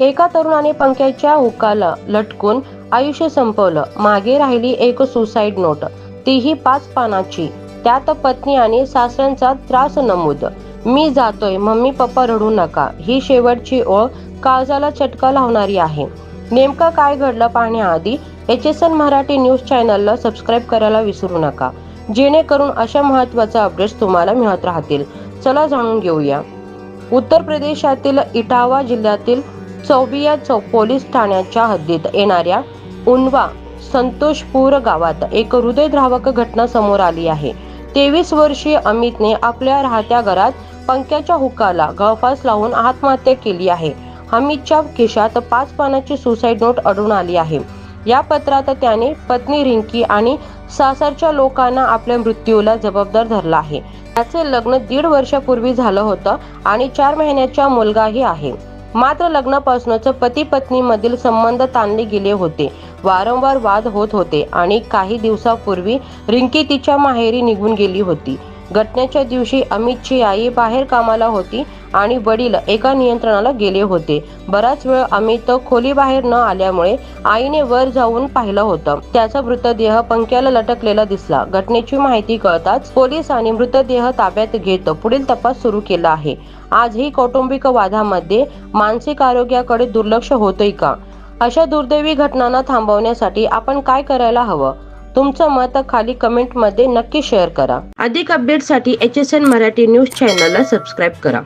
एका तरुणाने पंख्याच्या हुकाला लटकून आयुष्य संपवलं. मागे राहिली एक सुसाईड नोट तीही पाच पानाची. त्यात पत्नी आणि सासऱ्यांचा त्रास नमूद. मी जातोय मम्मी पप्पा रडू नका. ही शेवटची ओळ काळजाला चटका लावणारी आहे. नेमकं काय घडलं पाहण्याआधी H S N Marathi news चॅनलला सबस्क्राईब करायला विसरू नका. जेणेकरून अशा महत्त्वाच्या अपडेट्स तुम्हाला मिळत राहतील. चला जाणून घेऊया. उत्तर प्रदेशातील इटावा जिल्ह्यातील चौबिया चौ पोलीस ठाण्याच्या हद्दीत येणाऱ्या उन्वा संतोषपूर गावात एक हृदयद्रावक घटना समोर आली आहे. तेवीस वर्षीय अमितने आपल्या राहत्या घरात पंख्याच्या हुकाला गळफास लावून आत्महत्या केली आहे. अमितच्या खिशात पाच पानाची सुसाईड नोट अडून आली आहे. या पत्रात त्याने पत्नी रिंकी आणि सासरच्या लोकांना आपल्या मृत्यूला जबाबदार धरला आहे. त्याचे लग्न दीड वर्षापूर्वी झालं होतं आणि चार महिन्याचा मुलगाही आहे. मात्र लग्नापासूनच पती पत्नी मधील संबंध ताणले गेले होते. वारंवार वाद होत होते आणि काही दिवसापूर्वी रिंकी तिच्या माहेरी निघून गेली होती. घटनेच्या दिवशी अमितची आई बाहेर कामाला होती आणि वडील एका नियंत्रणाला गेले होते. बराच वेळ अमित खोलीबाहेर न आल्यामुळे आईने वर जाऊन पाहिलं होतं. त्याचा मृतदेह पंख्याला लटकलेला दिसला. घटनेची माहिती कळताच पोलिसांनी मृतदेह ताब्यात घेत पुढील तपास सुरू केला आहे. आजही कौटुंबिक वादामध्ये मानसिक आरोग्याकडे दुर्लक्ष होतंय का? अशा दुर्दैवी घटनांना थांबवण्यासाठी आपण काय करायला हवं? तुमचं मत खाली कमेंटमध्ये नक्की शेअर करा. अधिक अपडेटसाठी H S N Marathi news चॅनलला सबस्क्राईब करा.